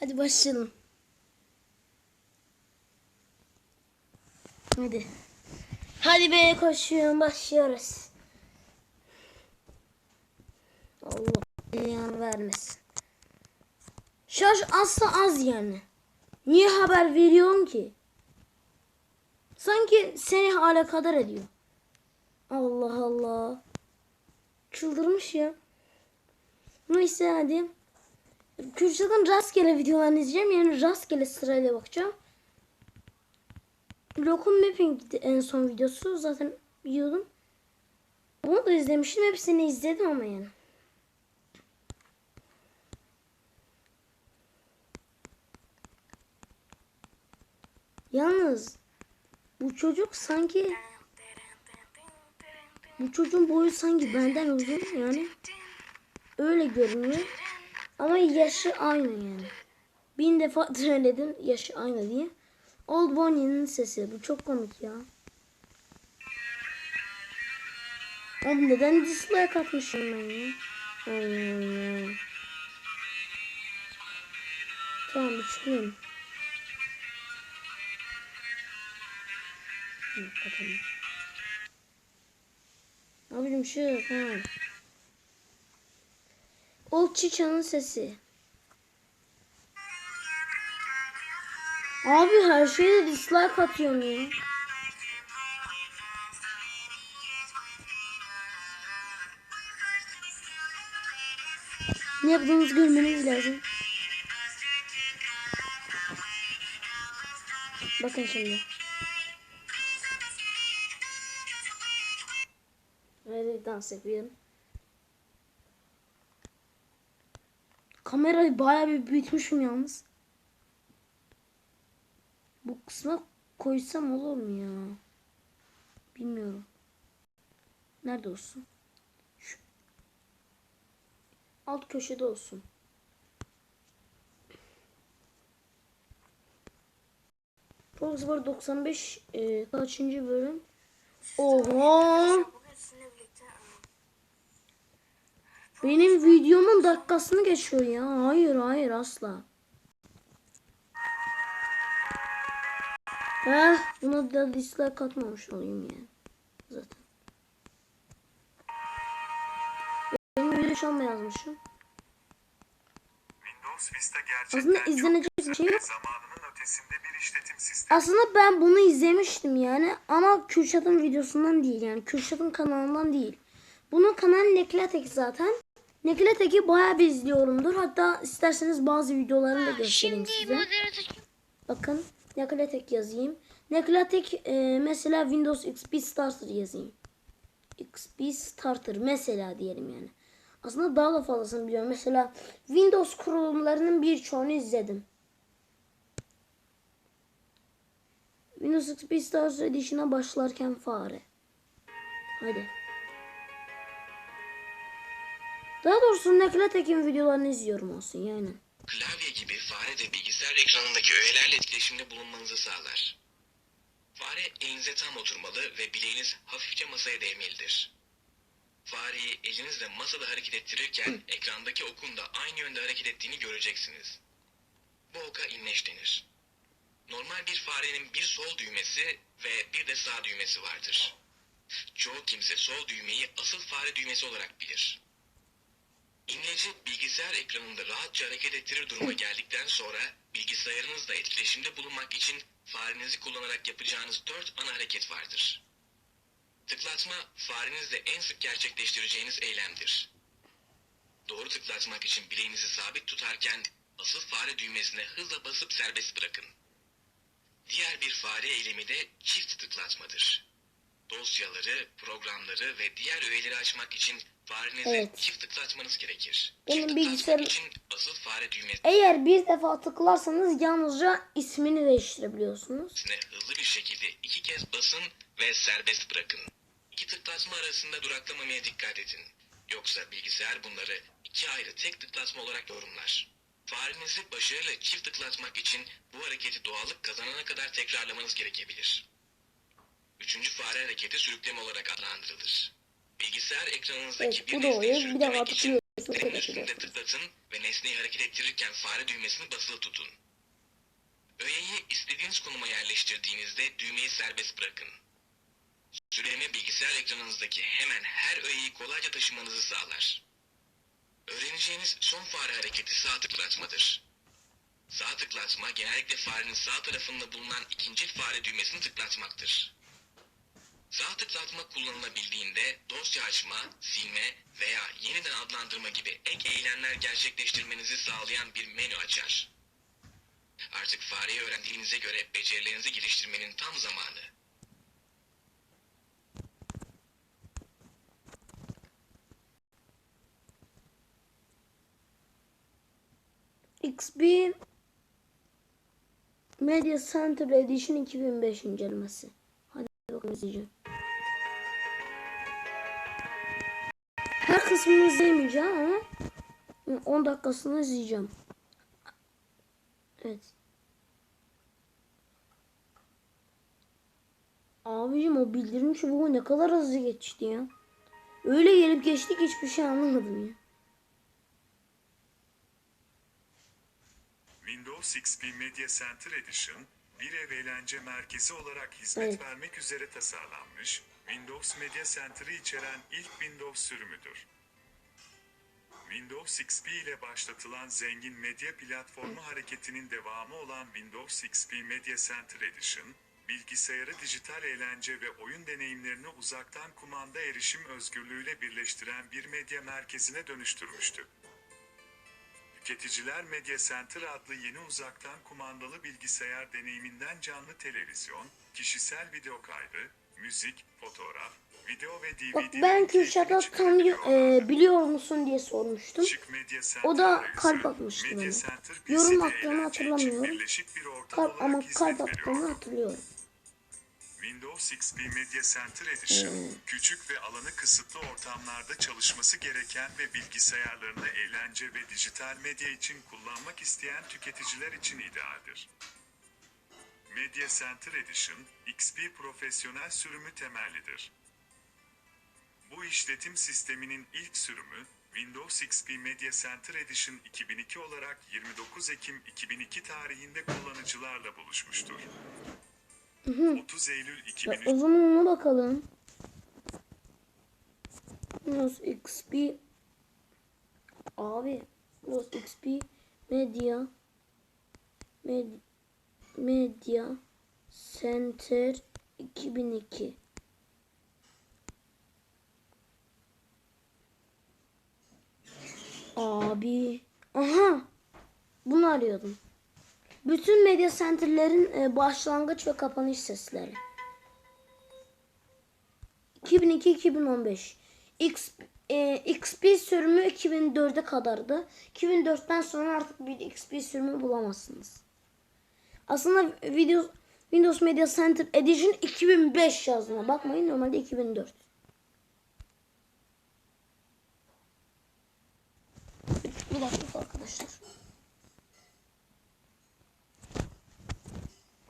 Hadi başlayalım. Hadi. Hadi be koşuyorum başlıyoruz. Allah dünyanı vermesin. Şarj asla az yani. Niye haber veriyorum ki? Sanki seni alakadar ediyor. Allah Allah. Çıldırmış ya. Neyse hadi. Kürşat'ın rastgele videolarını izleyeceğim. Yani rastgele sırayla bakacağım. Lokum Mapping'di en son videosu. Zaten biliyordum. Onu da izlemiştim. Hepsini izledim ama yani. Yalnız bu çocuk sanki bu çocuğun boyu sanki benden uzun yani. Öyle görünüyor. Ama yaşı aynı yani. Bin defa söyledim yaşı aynı diye. Old Bonnie'nin sesi. Bu çok komik ya. Oğlum neden dislike atmışım ben ya? Allah Allah. Tamam çıkıyorum. Kapatalım. Abicim şu ha. O çiçeğin sesi. Abi her şeye dislike atıyorum ya. Ne yaptığınızı görmeniz lazım. Bakın şimdi. Öyle dans yapıyorum. Kamerayı bayağı bir büyütmüşüm yalnız. Bu kısma koysam olur mu ya? Bilmiyorum. Nerede olsun? Şu. Alt köşede olsun. Fox var 95 e, kaçıncı bölüm? Oha! Benim videomun dakikasını geçiyor ya. Hayır hayır asla. Eh, buna da dislike atmamış olayım yani. Zaten. Benim video şu an mı yazmışım? Aslında izlenecek bir şey yok. Aslında ben bunu izlemiştim yani ama Kürşat'ın videosundan değil yani Kürşat'ın kanalından değil. Bunun kanalı Neklatek zaten. Neklatek'i bayağı bir izliyorumdur. Hatta isterseniz bazı videolarını da göstereyim Şimdi size. moderatör Bakın Neklatek yazayım. Neklatek e, mesela Windows XP Starter yazayım. XP Starter mesela diyelim yani. Aslında daha da fazlasını biliyorum. Mesela Windows kurulumlarının birçoğunu izledim. Windows XP Starter Edition'a başlarken fare. Hadi. Daha doğrusu Neklatek'in videolarını izliyorum olsun yani. Klavye gibi fare de bilgisayar ekranındaki öğelerle etkileşimde bulunmanızı sağlar. Fare elinize tam oturmalı ve bileğiniz hafifçe masaya değmelidir. Fareyi elinizle masada hareket ettirirken ekrandaki okun da aynı yönde hareket ettiğini göreceksiniz. Bu oka inleş denir. Normal bir farenin bir sol düğmesi ve bir de sağ düğmesi vardır. Çoğu kimse sol düğmeyi asıl fare düğmesi olarak bilir. İmleci bilgisayar ekranında rahatça hareket ettirir duruma geldikten sonra bilgisayarınızla etkileşimde bulunmak için farenizi kullanarak yapacağınız dört ana hareket vardır. Tıklatma farenizle en sık gerçekleştireceğiniz eylemdir. Doğru tıklatmak için bileğinizi sabit tutarken asıl fare düğmesine hızla basıp serbest bırakın. Diğer bir fare eylemi de çift tıklatmadır. Dosyaları, programları ve diğer öğeleri açmak için farenizi Evet. çift tıklatmanız gerekir. Benim bilgisayarım- için asıl fare düğmesine Eğer bir defa tıklarsanız yalnızca ismini değiştirebiliyorsunuz. hızlı bir şekilde iki kez basın ve serbest bırakın. İki tıklatma arasında duraklamamaya dikkat edin. Yoksa bilgisayar bunları iki ayrı tek tıklatma olarak yorumlar. Farenizi başarıyla çift tıklatmak için bu hareketi doğallık kazanana kadar tekrarlamanız gerekebilir. Üçüncü fare hareketi sürükleme olarak adlandırılır. Bilgisayar ekranınızdaki Evet, bir nesneyi sürüklemek için tıklıyorsunuz. tıklatın ve nesneyi hareket ettirirken fare düğmesini basılı tutun. Öğeyi istediğiniz konuma yerleştirdiğinizde düğmeyi serbest bırakın. Süreleme bilgisayar ekranınızdaki hemen her öğeyi kolayca taşımanızı sağlar. Öğreneceğiniz son fare hareketi sağ tıklatmadır. Sağ tıklatma genellikle farenin sağ tarafında bulunan ikinci fare düğmesini tıklatmaktır. Sağ tıklatma kullanılabildiğinde dosya açma, silme veya yeniden adlandırma gibi ek eylemler gerçekleştirmenizi sağlayan bir menü açar. Artık fareyi öğrendiğinize göre becerilerinizi geliştirmenin tam zamanı. XP Media Center Edition 2005 incelemesi. Bakalım izleyeceğim. Her kısmını izleyemeyeceğim ama 10 dakikasını izleyeceğim. Evet. Abicim o bildirim çubuğu ne kadar hızlı geçti ya. Öyle gelip geçtik hiçbir şey anlamadım ya. Windows XP Media Center Edition, bir ev eğlence merkezi olarak hizmet Evet. vermek üzere tasarlanmış, Windows Media Center'ı içeren ilk Windows sürümüdür. Windows XP ile başlatılan zengin medya platformu hareketinin devamı olan Windows XP Media Center Edition, bilgisayarı dijital eğlence ve oyun deneyimlerini uzaktan kumanda erişim özgürlüğüyle birleştiren bir medya merkezine dönüştürmüştü. Tüketiciler Media Center adlı yeni uzaktan kumandalı bilgisayar deneyiminden canlı televizyon, kişisel video kaydı, müzik, fotoğraf, video ve DVD Bak ben Kürşat'a tanıyor, e, biliyor musun diye sormuştum. O da kalp atmıştı bana. Yorum attığını hatırlamıyorum. Kalp, ama kalp attığını hatırlıyorum. Windows XP Media Center Edition, küçük ve alanı kısıtlı ortamlarda çalışması gereken ve bilgisayarlarını eğlence ve dijital medya için kullanmak isteyen tüketiciler için idealdir. Media Center Edition, XP profesyonel sürümü temellidir. Bu işletim sisteminin ilk sürümü, Windows XP Media Center Edition 2002 olarak 29 Ekim 2002 tarihinde kullanıcılarla buluşmuştur. 30 Eylül Ya, 2003 o zaman ona bakalım. Windows XP Abi Windows XP Media Med, Media Center 2002 Abi Aha Bunu arıyordum. Bütün medya center'lerin e, başlangıç ve kapanış sesleri. 2002-2015. X, e, XP sürümü 2004'e kadardı. 2004'ten sonra artık bir XP sürümü bulamazsınız. Aslında video, Windows Media Center Edition 2005 yazdığına bakmayın. Normalde 2004. Bir dakika arkadaşlar.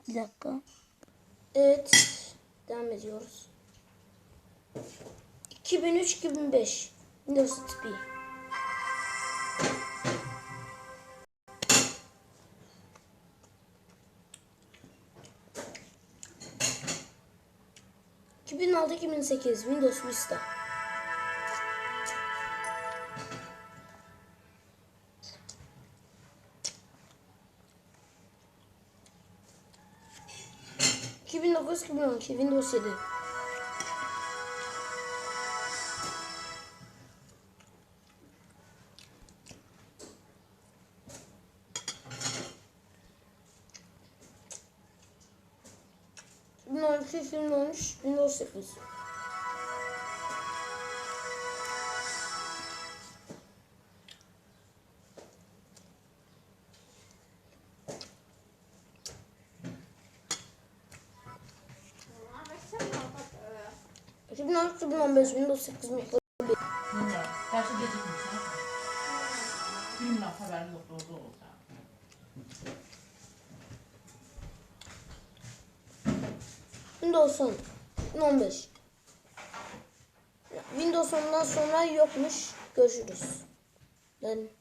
Bir dakika. Evet. Devam ediyoruz. 2003-2005 Windows XP. ...2006-2008 Windows Vista. ...2009-2012 Windows 7. Bunlar 2013 Windows 8. Ee, gözümde o sakız mı? Bilmiyorum. Dersi gecikmiş. Bilmiyorum haberim yok. Doğru oldu. Windows 10. 15. Windows 10'dan sonra yokmuş. Görüşürüz. Ben...